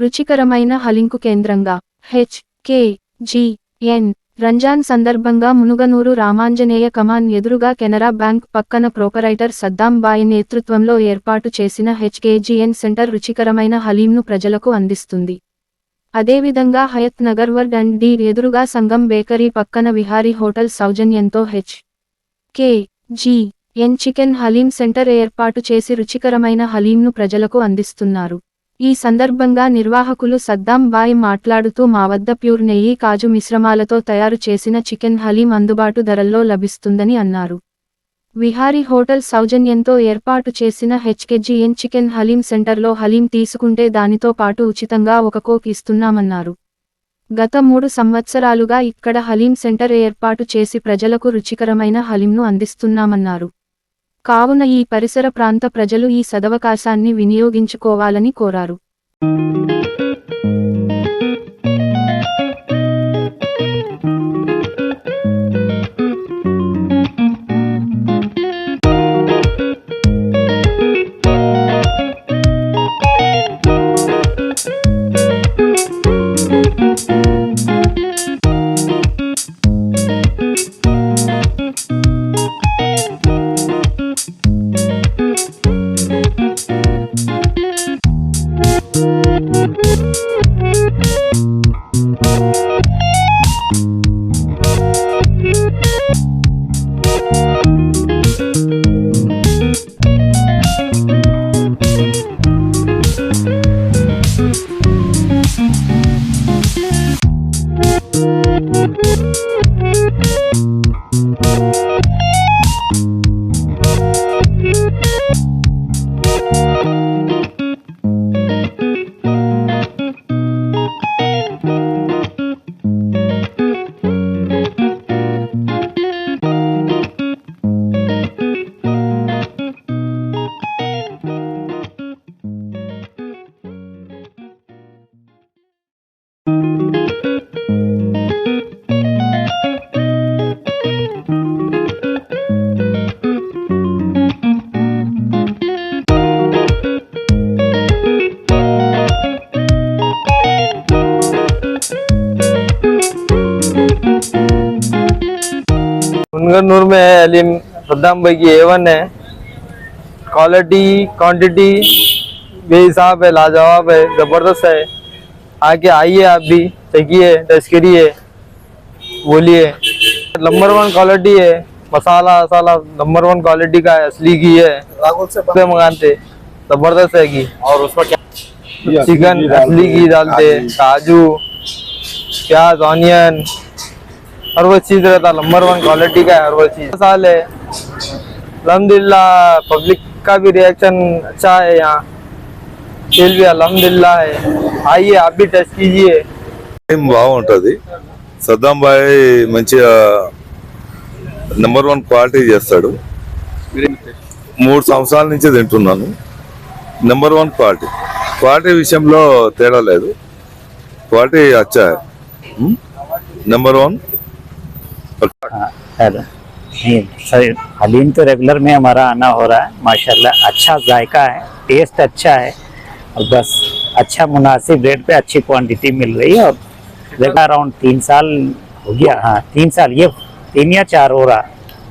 రుచికరమైన హలింకు కేంద్రంగా. H. K. G. N. Ramzan సందర్భంగా మునుగనూరు రామాంజనేయ కమాన్ ఎదురుగా కెనరా బ్యాంక్ పక్కన ప్రోపరైటర్ సద్దాం బాయి నేతృత్వంలో ఏర్పాటు చేసిన హెచ్కేజీఎన్ సెంటర్ రుచికరమైన హలీంను ప్రజలకు అందిస్తుంది. అదేవిధంగా Hayat Nagar word and D ఎదురుగా సంగం బేకరీ పక్కన విహారీ హోటల్ సౌజన్యంతో H. K. G. N. Chicken haleem centre ఏర్పాటు చేసి రుచికరమైన హలీంను ప్రజలకు అందిస్తున్నారు. ఈ సందర్భంగా నిర్వాహకులు సద్దాం బాయ్ మాట్లాడుతూ మా వద్ద ప్యూర్ నెయ్యి కాజు మిశ్రమాలతో తయారు చేసిన చికెన్ హలీం అందుబాటు ధరల్లో లభిస్తుందని అన్నారు. విహారీ హోటల్ సౌజన్యంతో ఏర్పాటు చేసిన హెచ్కెజిఎన్ చికెన్ హలీం సెంటర్లో హలీం తీసుకుంటే దానితో పాటు ఉచితంగా ఒక కోక్ ఇస్తున్నామన్నారు. గత మూడు సంవత్సరాలుగా ఇక్కడ హలీం సెంటర్ ఏర్పాటు చేసి ప్రజలకు రుచికరమైన హలీంను అందిస్తున్నామన్నారు. కావున ఈ పరిసర ప్రాంత ప్రజలు ఈ సదవకాశాన్ని వినియోగించుకోవాలని కోరారు. Thank you. मुनगरनूर में है अलीम सद्दाम भाई की एवन है। क्वालिटी क्वांटिटी बेहिसाब है लाजवाब है ज़बरदस्त है। आके आइए आप भी चखिए टेस्ट करिए बोलिए। नंबर वन क्वालिटी है मसाला वसाला नंबर वन क्वालिटी का है असली घी है। मंगाते ज़बरदस्त है घी। और उसमें क्या? चिकन असली घी डालते काजू प्याज ऑनियन हर वो चीज रहता नंबर वन क्वालिटी का है हर वो चीज साल है अलहमदिल्ला पब्लिक का भी रिएक्शन अच्छा है यहाँ फिर भी अलहमदिल्ला है आइए आप भी टेस्ट कीजिए బాగుంటుంది సద్దాం బాయ్ మంచిగా నెంబర్ వన్ క్వాలిటీ చేస్తాడు మూడు సంవత్సరాల నుంచి తింటున్నాను నెంబర్ వన్ క్వాలిటీ క్వాలిటీ విషయంలో తేడా లేదు క్వాలిటీ అచ్చా నెంబర్ వన్ हेलो नहीं सर हलीम तो रेगुलर में हमारा आना हो रहा है माशाल्लाह अच्छा जायका है टेस्ट अच्छा है और बस अच्छा मुनासिब रेट पे अच्छी क्वांटिटी मिल रही है और देखा अराउंड तीन साल हो गया हाँ तीन साल ये तीन या चार हो रहा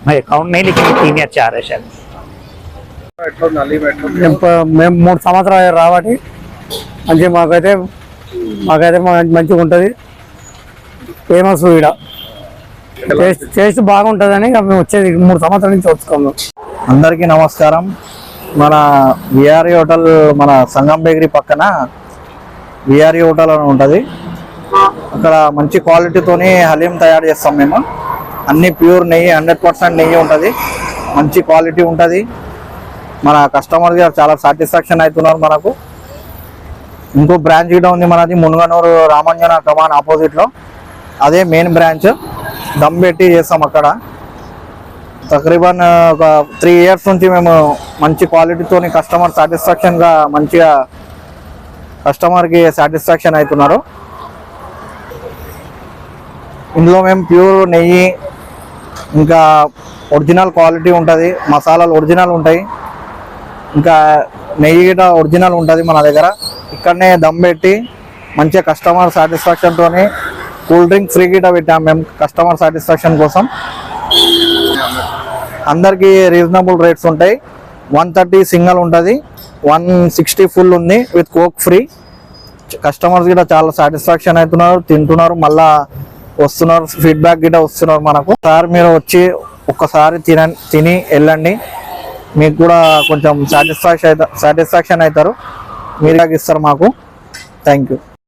मैं अकाउंट नहीं लेकिन तीन या चार है शायद మేము ప- మేము మూడు సంవత్సరాలు రాబట్టి మంచిగా మాకైతే మాకైతే మా- మంచిగా ఉంటుంది ఫేమస్ ఈడ టేస్ట్ బాగుంటుందని మేము వచ్చేది మూడు సంవత్సరాల నుంచి వచ్చుకోము అందరికీ నమస్కారం. మన విఆర్ఈ హోటల్ మన సంగం బేకరీ పక్కన విఆర్ఈ హోటల్ అని ఉంటుంది. అక్కడ మంచి క్వాలిటీతోని హలీం తయారు చేస్తాం మేము. అన్ని ప్యూర్ నెయ్యి హండ్రెడ్ పర్సెంట్ నెయ్యి ఉంటుంది. మంచి క్వాలిటీ ఉంటుంది. మన కస్టమర్ గారు చాలా సాటిస్ఫాక్షన్ అవుతున్నారు మనకు. ఇంకో బ్రాంచ్ కూడా ఉంది మనది మునుగనూరు రామంజన కమాన్ ఆపోజిట్లో. అదే మెయిన్ బ్రాంచ్. దమ్ పెట్టి చేస్తాం అక్కడ. తక్రీబన్ ఒక త్రీ ఇయర్స్ నుంచి మేము మంచి క్వాలిటీతోని కస్టమర్ సాటిస్ఫాక్షన్గా మంచిగా కస్టమర్కి సాటిస్ఫాక్షన్ అవుతున్నారు ఇందులో మేము ప్యూర్ నెయ్యి ఇంకా ఒరిజినల్ క్వాలిటీ ఉంటుంది మసాలాలు ఒరిజినల్ ఉంటాయి. ఇంకా నెయ్యి కూడా ఒరిజినల్ ఉంటుంది మన దగ్గర. ఇక్కడనే దమ్ పెట్టి మంచిగా కస్టమర్ సాటిస్ఫాక్షన్తోని కూల్ డ్రింక్ ఫ్రీ గిట పెట్టాం. మేము కస్టమర్ సాటిస్ఫాక్షన్ కోసం. అందరికీ రీజనబుల్ రేట్స్ ఉంటాయి. వన్ థర్టీ సింగల్ ఉంటుంది. వన్ సిక్స్టీ ఫుల్ ఉంది విత్ కోక్ ఫ్రీ కస్టమర్స్ కూడా చాలా సాటిస్ఫాక్షన్ అవుతున్నారు తింటున్నారు. మళ్ళా వస్తున్నారు ఫీడ్బ్యాక్ గిట్ట వస్తున్నారు మనకు. సార్ మీరు వచ్చి ఒక్కసారి తిన తిని వెళ్ళండి. మీకు కూడా కొంచెం సాటిస్ఫాక్షన్ అవుతా సాటిస్ఫాక్షన్ అవుతారు. మీరు ఇస్తారు మాకు? Thank you